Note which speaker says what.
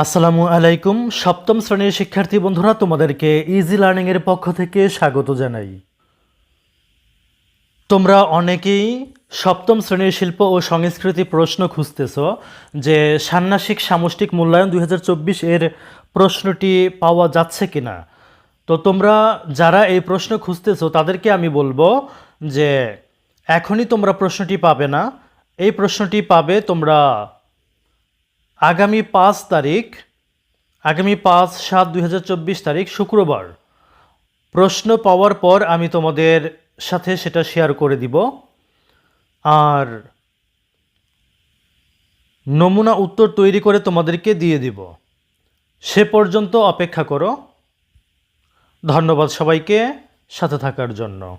Speaker 1: আসসালামু আলাইকুম। সপ্তম শ্রেণির শিক্ষার্থী বন্ধুরা, তোমাদেরকে ইজি লার্নিংয়ের পক্ষ থেকে স্বাগত জানাই। তোমরা অনেকেই সপ্তম শ্রেণির শিল্প ও সংস্কৃতি প্রশ্ন খুঁজতেছ যে ষান্মাসিক সামষ্টিক মূল্যায়ন দুই হাজার চব্বিশ এর প্রশ্নটি পাওয়া যাচ্ছে কিনা। তো তোমরা যারা এই প্রশ্ন খুঁজতেছো, তাদেরকে আমি বলব যে এখনই তোমরা প্রশ্নটি পাবে না। এই প্রশ্নটি পাবে তোমরা আগামী পাঁচ তারিখ, আগামী পাঁচ সাত দুই তারিখ শুক্রবার। প্রশ্ন পাওয়ার পর আমি তোমাদের সাথে সেটা শেয়ার করে দিব। আর নমুনা উত্তর তৈরি করে তোমাদেরকে দিয়ে দিব। সে পর্যন্ত অপেক্ষা করো। ধন্যবাদ সবাইকে সাথে থাকার জন্য।